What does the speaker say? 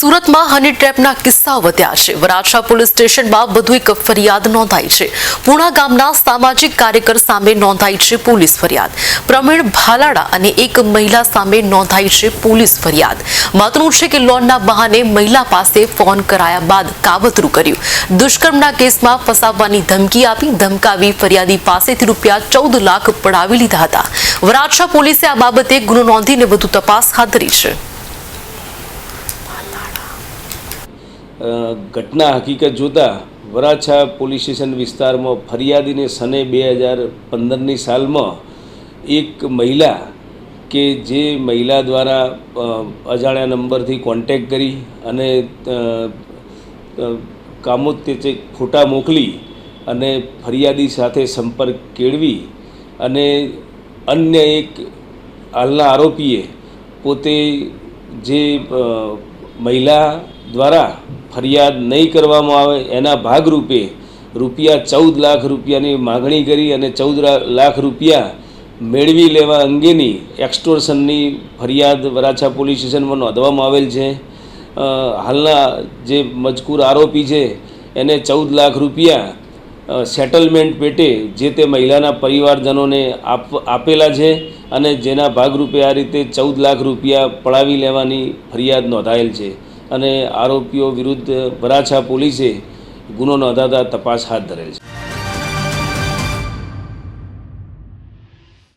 સુરતમાં હની ટ્રેપના કિસ્સાઓ વધ્યા છે. વરાછા પોલીસ સ્ટેશનમાં વધુ એક ફરિયાદ નોંધાઈ છે. પુણા ગામના સામાજિક કાર્યકર સામે નોંધાઈ છે પોલીસ ફરિયાદ. પ્રવીણ ભાલાડા અને એક મહિલા સામે નોંધાઈ છે પોલીસ ફરિયાદ. માતનું છે કે લોનના બહાને મહિલા પાસે ફોન કરાયા બાદ કાવતરું કર્યું. દુષ્કર્મના કેસમાં ફસાવવાની ધમકી આપી ધમકાવી ફરિયાદી પાસેથી રૂપિયા ચૌદ લાખ પડાવી લીધા હતા. વરાછા પોલીસે આ બાબતે ગુનો નોંધીને વધુ તપાસ હાથ ધરી છે. ઘટના હકીકત જોતાં વરાછા પોલીસ સ્ટેશન વિસ્તારમાં ફરિયાદીને સને બે હજાર પંદરની સાલમાં એક મહિલા કે જે મહિલા દ્વારા અજાણ્યા નંબરથી કોન્ટેક કરી અને કામોત્તેજક ફોટા મોકલી અને ફરિયાદી સાથે સંપર્ક કેળવી અને અન્ય એક હાલના આરોપીએ પોતે જે મહિલા દ્વારા ફરિયાદ નહીં કરવામાં આવે, એના ભાગરૂપે રૂપિયા ચૌદ લાખ રૂપિયાની માગણી કરી અને ચૌદ લાખ રૂપિયા મેળવી લેવા અંગેની એક્સટોર્શનની ફરિયાદ વરાછા પોલીસ સ્ટેશનમાં નોંધવામાં આવેલ છે. હાલના જે મજકૂર આરોપી છે, એને ચૌદ લાખ રૂપિયા સેટલમેન્ટ પેટે જે તે મહિલાના પરિવારજનોને આપ, આપેલા છે અને જેના ભાગરૂપે આ રીતે ચૌદ લાખ રૂપિયા પડાવી લેવાની ફરિયાદ નોંધાયેલ છે. અને આરોપીઓ વિરુદ્ધ વરાછા પોલીસે ગુનો નોંધાતા તપાસ હાથ ધરેલ છે.